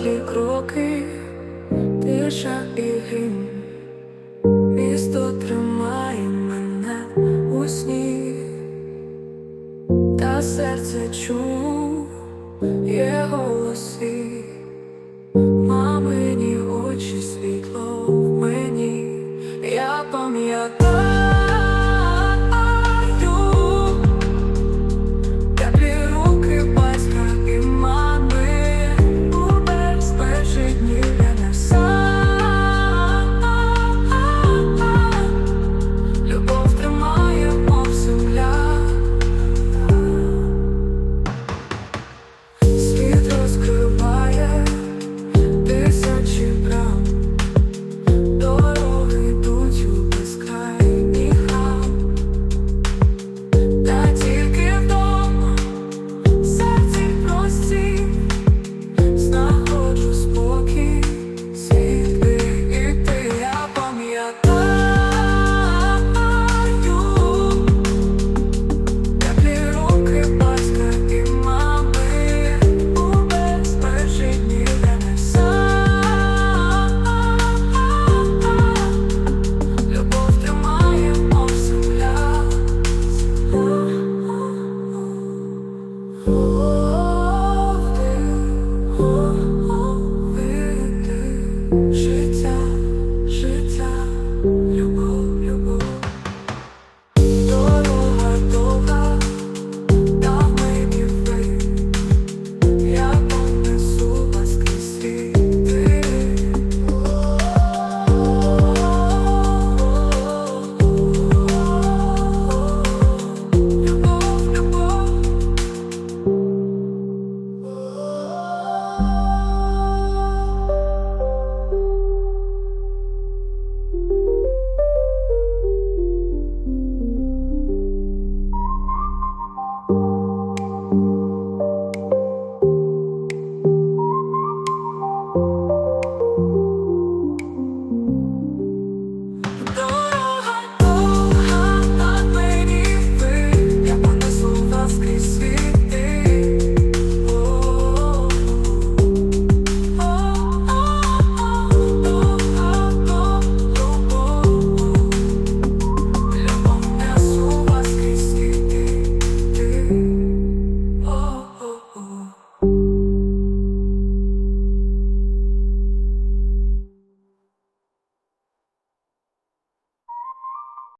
злі кроки, тиша і гімн місто тримає мене у сні, та серце чув чує голоси, мамині очі світло в мені, я пам'ятаю.